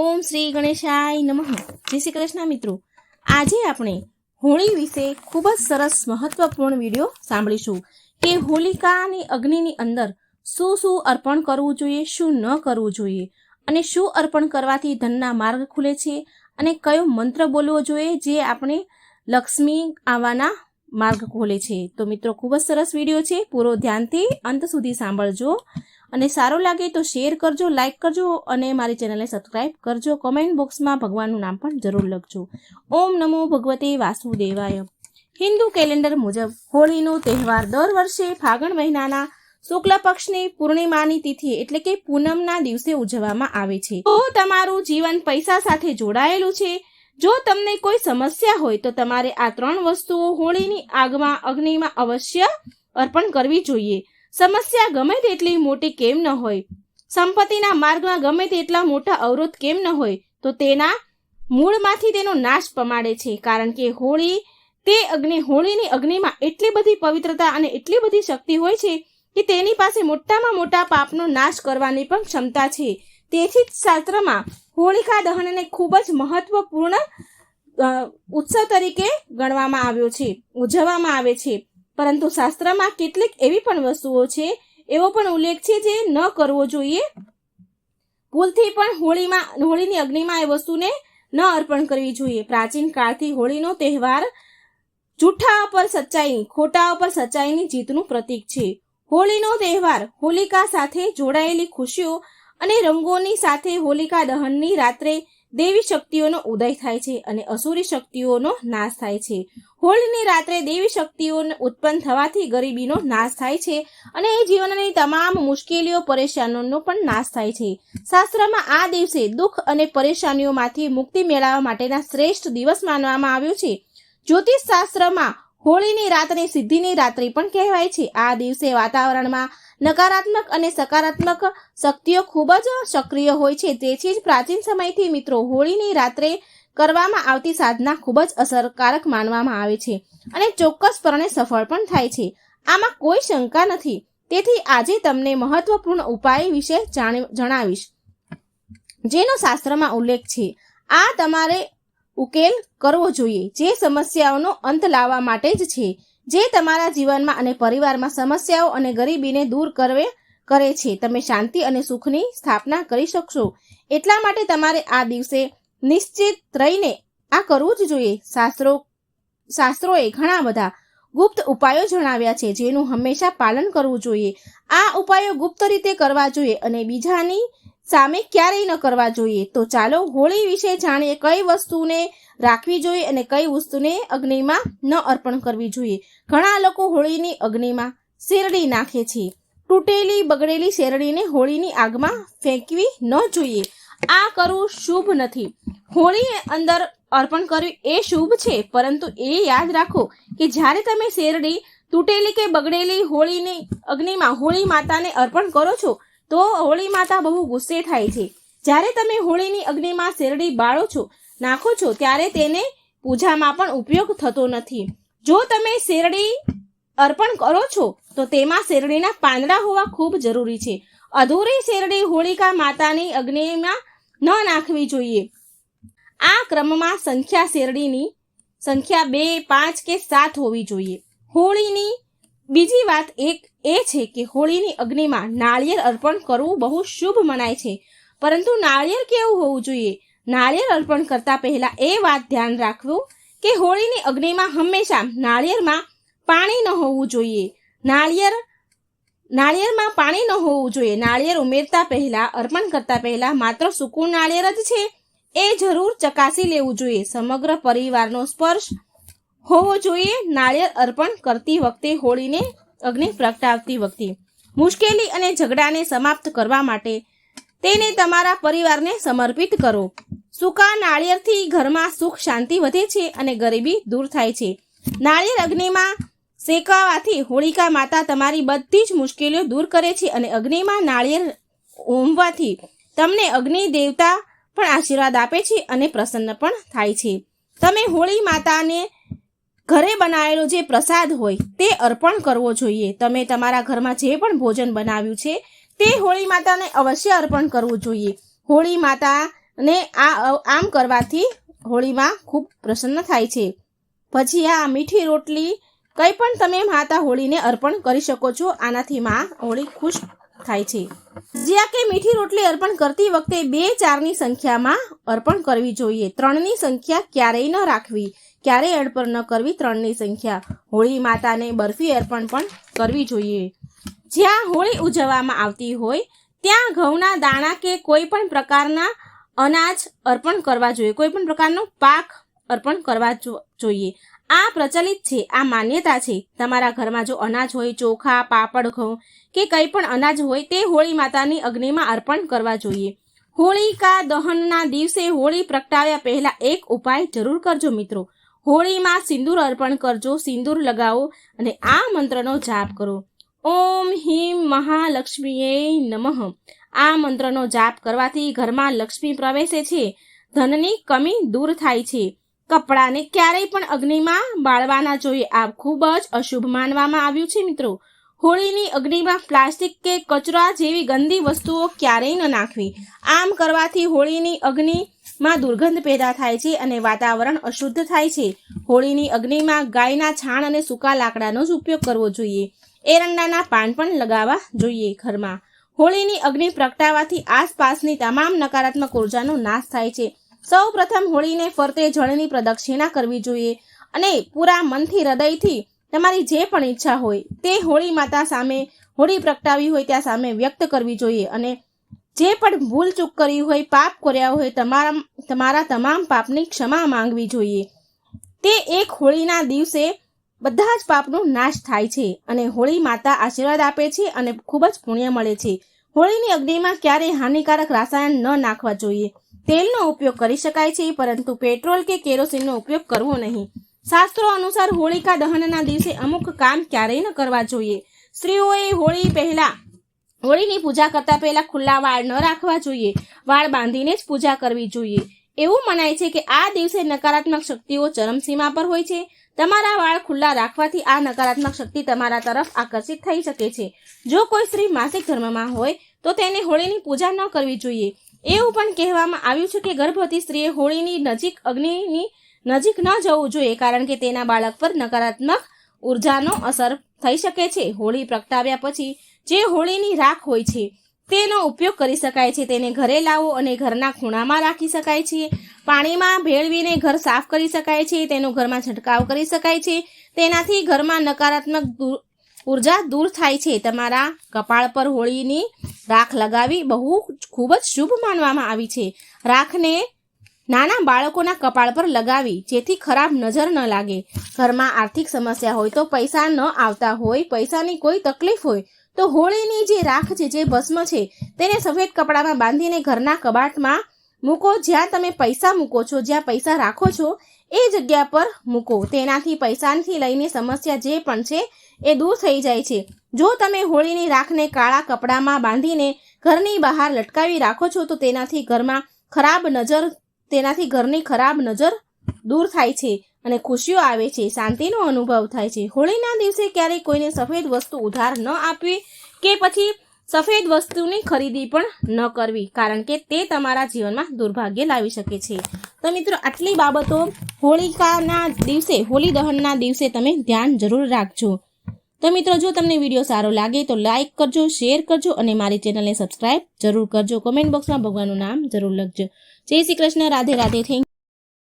ઓમ શ્રી ગણેશાય નમઃ. જય શ્રી કૃષ્ણ મિત્રો. આજે આપણે હોળી વિશે ખૂબ જ સરસ મહત્વપૂર્ણ વીડિયો સાંભળીશું કે હોલિકાની અગ્નિની અંદર શું શું અર્પણ કરવું જોઈએ, શું ન કરવું જોઈએ અને શું અર્પણ કરવાથી ધનના માર્ગ ખુલે છે અને કયો મંત્ર બોલવો જોઈએ જે આપણે લક્ષ્મી આવવાના માર્ગ ખોલે છે. તો મિત્રો, ખૂબ જ સરસ વીડિયો છે. પૂરો ધ્યાનથી અંત સુધી સાંભળજો. અને સારો લાગે તો શેર કરજો લાઇક કરજો અને મારી ચેનલને સબસ્ક્રાઇબ કરજો. કોમેન્ટ બોક્સમાં ભગવાનનું નામ પણ જરૂર લખજો. ઓમ નમો ભગવતે વાસુદેવાય. હિન્દુ કેલેન્ડર મુજબ હોળીનો તહેવાર દર વર્ષે ફાગણ મહિનાના શુક્લ પક્ષની પૂર્ણિમાની તિથિ એટલે કે પૂનમના દિવસે ઉજવવામાં આવે છે. તો તમારું જીવન પૈસા સાથે જોડાયેલું છે, જો તમને કોઈ સમસ્યા હોય તો તમારે આ ત્રણ વસ્તુઓ હોળીની આગમાં અગ્નિમાં અવશ્ય અર્પણ કરવી જોઈએ. સમસ્યા ગમે તેટલી મોટી કેમ ન હોય? સંપત્તિના માર્ગમાં ગમે તેટલા મોટા અવરોધ કેમ ન હોય? તો તેના મૂળમાંથી તેનો નાશ પમાડે છે. કારણ કે હોળી, તે અગ્નિ, હોળીની અગ્નિમાં એટલી બધી પવિત્રતા અને એટલી બધી શક્તિ હોય છે કે તેની પાસે મોટામાં મોટા પાપનો નાશ કરવાની પણ ક્ષમતા છે. તેથી જ શાસ્ત્રમાં હોળિકા દહનને ખૂબ જ મહત્વપૂર્ણ ઉત્સવ તરીકે ગણવામાં આવ્યો છે, ઉજવવામાં આવે છે. પરંતુ શાસ્ત્રમાં કેટલીક એવી પણ વસ્તુઓ છે, એવો પણ ઉલ્લેખ છે જે ન કરવો જોઈએ. ભૂલથી પણ હોળીમાં, હોળીની અગ્નિમાં એ વસ્તુને ન અર્પણ કરવી જોઈએ. પ્રાચીન કાળથી હોળીનો તહેવાર જૂઠા ઉપર સચ્ચાઈ ખોટા ઉપર સચ્ચાઈની જીતનું પ્રતીક છે. હોળીનો તહેવાર હોલિકા સાથે જોડાયેલી ખુશીઓ અને રંગોની સાથે હોલિકા દહનની રાત્રે દેવી શક્તિઓનો ઉદય થાય છે અને અસુરી શક્તિઓનો નાશ થાય છે. હોળીની રાત્રે દેવી શક્તિઓ ઉત્પન્ન થવાથી ગરીબીનો નાશ થાય છે અને એ જીવનની તમામ મુશ્કેલીઓ પરેશાનીઓનો પણ નાશ થાય છે. શાસ્ત્રમાં આ દિવસે દુઃખ અને પરેશાનીઓમાંથી મુક્તિ મેળવવા માટેના શ્રેષ્ઠ દિવસ માનવામાં આવ્યો છે. જ્યોતિષ શાસ્ત્રમાં હોળીની રાતને સિદ્ધિની રાત્રિ પણ કહેવાય છે. આ દિવસે વાતાવરણમાં નકારાત્મક અને સકારાત્મક શક્તિઓ ખૂબ જ સક્રિય હોય છે. તેથી જ પ્રાચીન સમયથી મિત્રો હોળીની રાત્રે કરવામાં આવતી સાધના ખૂબ જ અસરકારક માનવામાં આવે છે અને ચોક્કસપણે સફળ પણ થાય છે. આમાં કોઈ શંકા નથી. તેથી આજે તમને મહત્વપૂર્ણ ઉપાય વિશે જાણી- જણાવીશ. જેનો શાસ્ત્રમાં ઉલ્લેખ છે, આ તમારે ઉકેલ કરવો જોઈએ. જે સમસ્યાઓનો અંત લાવવા માટે જ છે. જે તમારા જીવનમાં અને પરિવારમાં સમસ્યાઓ અને ગરીબીને દૂર કરવે, કરે છે. તમે શાંતિ અને સુખની સ્થાપના કરી શકશો. એટલા માટે તમારે આ દિવસે નિશ્ચિત રહીને આ કરવું જ જોઈએ. શાસ્ત્રો, શાસ્ત્રોએ ઘણા બધા ગુપ્ત ઉપાયો જણાવ્યા છે, જેનું હંમેશા પાલન કરવું જોઈએ. આ ઉપાયો ગુપ્ત રીતે કરવા જોઈએ અને બીજાની સામે ક્યારેય ન કરવા જોઈએ. તો ચાલો હોળી વિશે જાણીએ કઈ વસ્તુને રાખવી જોઈએ અને કઈ વસ્તુને અગ્નિમાં ન અર્પણ કરવી જોઈએ. ઘણા લોકો હોળીની અગ્નિમાં શેરડી નાખે છે. તૂટેલી, બગડેલી શેરડીને હોળીની આગમાં ફેંકવી ન જોઈએ. આ કરવું શુભ નથી. હોળી અંદર અર્પણ કર્યું એ શુભ છે, પરંતુ એ યાદ રાખો કે જ્યારે તમે શેરડી તૂટેલી કે બગડેલી હોળીની અગ્નિમાં હોળી માતાને અર્પણ કરો છો તો હોળી માતા બહુ ગુસ્સે થાય છે. જ્યારે તમે હોળીની અગ્નિમાં શેરડી બાળો છો, નાખો છો, ત્યારે તેને પૂજામાં પણ ઉપયોગ થતો નથી. જો તમે શેરડી અર્પણ કરો છો, તો તેમાં શેરડીના પાંદડા હોવા ખૂબ જરૂરી છે. અધૂરી શેરડી હોળિકા માતાની અગ્નિમાં ન નાખવી જોઈએ. આ ક્રમમાં સંખ્યા શેરડીની સંખ્યા બે, પાંચ કે સાત હોવી જોઈએ. હોળીની બીજી વાત એક એ છે કે હોળીની અગ્નિમાં નાળિયેર અર્પણ કરવું બહુ શુભ મનાય છે. પરંતુ નાળિયેર કેવું હોવું જોઈએ? નાળિયેર અર્પણ કરતા પહેલા એ વાત ધ્યાન રાખવું કે હોળીની અગ્નિમાં હંમેશા નાળિયેરમાં પાણી ન હોવું જોઈએ. નાળિયેર, નાળિયેરમાં પાણી ન હોવું જોઈએ. નાળિયેર ઉમેરતા પહેલા, અર્પણ કરતા પહેલા માત્ર સૂકું નાળિયેર જ છે. એ જરૂર ચકાસી લેવું જોઈએ. સમગ્ર પરિવારનો સ્પર્શ હોવો જોઈએ. નાળિયેર અર્પણ કરતી વખતે હોળીને અગ્નિ પ્રગટાવતી વખતે મુશ્કેલી અને ઝઘડાને સમાપ્ત કરવા માટે તેને તમારા પરિવારને સમર્પિત કરો. સૂકા નાળિયેરથી ઘરમાં સુખ શાંતિ વધે છે અને ગરીબી દૂર થાય છે. નાળિયેર અગ્નિમાં શેકાવાથી હોળિકા માતા તમારી બધી જ મુશ્કેલીઓ દૂર કરે છે અને અગ્નિમાં નાળિયેર હોમવાથી તમને અગ્નિ દેવતા પણ આશીર્વાદ આપે છે અને પ્રસન્ન પણ થાય છે. તમે હોળી માતાને ઘરે બનાવેલો જે પ્રસાદ હોય તે અર્પણ કરવો જોઈએ. તમે તમારા ઘરમાં જે પણ ભોજન બનાવ્યું છે તે હોળી માતાને અવશ્ય અર્પણ કરવું જોઈએ. હોળી માતાને આ આમ કરવાથી હોળીમાં ખૂબ પ્રસન્ન થાય છે. પછી આ મીઠી રોટલી કંઈ પણ તમે માતા હોળીને અર્પણ કરી શકો છો. આનાથી માં હોળી ખુશ થાય છે. જ્યાં કે મીઠી રોટલી અર્પણ કરતી વખતે બે ચારની સંખ્યામાં અર્પણ કરવી જોઈએ. ત્રણની સંખ્યા ક્યારેય ન રાખવી. ક્યારેય અર્પણ ન કરવી ત્રણની સંખ્યા. હોળી માતાને બરફી અર્પણ પણ કરવી જોઈએ. જ્યાં હોળી ઉજવવામાં આવતી હોય, ત્યાં ઘઉંના દાણા કે કોઈ પણ પ્રકારના અનાજ અર્પણ કરવા જોઈએ. કોઈ પણ પ્રકારનો પાક અર્પણ કરવા જોઈએ. આ પ્રચલિત છે, આ માન્યતા છે. તમારા ઘરમાં જો અનાજ હોય, ચોખા, પાપડ, ઘઉં કે કંઈ પણ અનાજ હોય, તે હોળી માતાની અગ્નિમાં અર્પણ કરવા જોઈએ. હોળિકા દહનના દિવસે હોળી પ્રગટાવ્યા પહેલા એક ઉપાય જરૂર કરજો મિત્રો. હોળીમાં સિંદૂર અર્પણ કરજો, સિંદૂર લગાવો અને આ મંત્રનો જાપ કરો. ઓમ હિમ મહાલક્ષ્મીએ નમઃ. આ મંત્રનો જાપ કરવાથી ઘરમાં લક્ષ્મી પ્રવેશે છે. ધનની કમી દૂર થાય છે. કપડાને ક્યારેય પણ અગ્નિમાં બાળવાના જોઈએ. આ ખૂબ જ અશુભ માનવામાં આવ્યું છે મિત્રો. હોળીની અગ્નિમાં પ્લાસ્ટિક કે કચરા જેવી ગંદી વસ્તુઓ ક્યારેય ન નાખવી. આમ કરવાથી હોળીની અગ્નિમાં દુર્ગંધ પેદા થાય છે અને વાતાવરણ અશુદ્ધ થાય છે. હોળીની અગ્નિમાં ગાયના છાણ અને સૂકા લાકડાનો જ ઉપયોગ કરવો જોઈએ. એરંડાના પાન પણ લગાવવા જોઈએ ઘરમાં. હોળીની અગ્નિ પ્રગટાવાથી આસપાસની તમામ નકારાત્મક ઉર્જાનો નાશ થાય છે. સૌ પ્રથમ હોળીને ફરતે જળની પ્રદક્ષિણા કરવી જોઈએ અને પૂરા મનથી, હૃદયથી તમારી જે પણ ઈચ્છા હોય તે હોળી માતા સામે, હોળી પ્રગટાવી હોય ત્યાં સામે વ્યક્ત કરવી જોઈએ અને જે પણ ભૂલ ચૂક કરી હોય, પાપ કર્યા હોય તમારા તમારા તમામ પાપની ક્ષમા માંગવી જોઈએ. તે એક હોળીના દિવસે બધા જ પાપનો નાશ થાય છે અને હોળી માતા આશીર્વાદ આપે છે અને ખૂબ જ પુણ્ય મળે છે. હોળીની અગ્નિમાં ક્યારેય હાનિકારક રાસાયણ ન નાખવા જોઈએ. તેલનો ઉપયોગ કરી શકાય છે, પરંતુ પેટ્રોલ કે કેરોસીનનો ઉપયોગ કરવો નહીં. શાસ્ત્રો અનુસાર હોળિકા દહનના દિવસે અમુક કામ ક્યારેય ન કરવા જોઈએ. સ્ત્રીઓએ હોળી પહેલા, હોળીની પૂજા કરતા પહેલા ખુલ્લા વાળ ન રાખવા જોઈએ. વાળ બાંધીને જ પૂજા કરવી જોઈએ. એવું મનાય છે કે આ દિવસે નકારાત્મક શક્તિઓ ચરમસીમા પર હોય છે. તમારા વાળ ખુલ્લા રાખવાથી આ નકારાત્મક શક્તિ તમારા તરફ આકર્ષિત થઈ શકે છે. જો કોઈ સ્ત્રી માસિક ધર્મમાં હોય, તો તેને હોળીની પૂજા ન કરવી જોઈએ. એવું પણ કહેવામાં આવ્યું છે કે ગર્ભવતી સ્ત્રીએ હોળીની નજીક અગ્નિની નજીક ન જવું જોઈએ કારણ કે તેના બાળક પર નકારાત્મક ઉર્જાનો અસર થઈ શકે છે. હોળી પ્રગટાવ્યા પછી જે હોળીની રાખ હોય છે, તેનો ઉપયોગ કરી શકાય છે. તેને ઘરે લાવો અને ઘરના ખૂણામાં રાખી શકાય છે. પાણીમાં ભેળવીને ઘર સાફ કરી શકાય છે. તેનો ઘરમાં છંટકાવ કરી શકાય છે. તેનાથી ઘરમાં નકારાત્મક ઊર્જા દૂર થાય છે. તમારા કપાળ પર હોળીની રાખ લગાવી બહુ ખૂબ જ શુભ માનવામાં આવી છે. રાખને નાના બાળકોના કપાળ પર લગાવી, જેથી ખરાબ નજર ન લાગે. ઘરમાં આર્થિક સમસ્યા હોય તો પૈસા ન આવતા હોય, પૈસાની કોઈ તકલીફ હોય તો હોળીની જે રાખ છે, જે ભસ્મ છે, તેને સફેદ કપડામાં બાંધીને ઘરના કબાટમાં મૂકો. જ્યાં તમે પૈસા મૂકો છો, જ્યાં પૈસા રાખો છો, એ જગ્યા પર મૂકો. તેનાથી, પૈસાથી લઈને સમસ્યા જે પણ છે એ દૂર થઈ જાય છે. જો તમે હોળીની રાખને કાળા કપડામાં બાંધીને ઘરની બહાર લટકાવી રાખો છો, તો તેનાથી ઘરમાં ખરાબ નજર, તેનાથી ઘરની ખરાબ નજર દૂર થાય છે અને ખુશીઓ આવે છે, શાંતિનો અનુભવ થાય છે. હોળીના દિવસે ક્યારેય કોઈને સફેદ વસ્તુ ઉધાર ન આપવી કે પછી સફેદ વસ્તુની ખરીદી પણ ન કરવી, કારણ કે તે તમારા જીવનમાં દુર્ભાગ્ય લાવી શકે છે. તો મિત્રો, આટલી બાબતો હોળિકાના દિવસે, હોળી દહનના દિવસે તમે ધ્યાન જરૂર રાખજો. તો મિત્રો, જો તમને વીડિયો સારો લાગે તો લાઇક કરજો શેર કરજો અને મારી ચેનલને સબસ્ક્રાઇબ જરૂર કરજો. કોમેન્ટ બોક્સમાં ભગવાનનું નામ જરૂર લખજો. જય શ્રી કૃષ્ણ, રાધે રાધે થેન્ક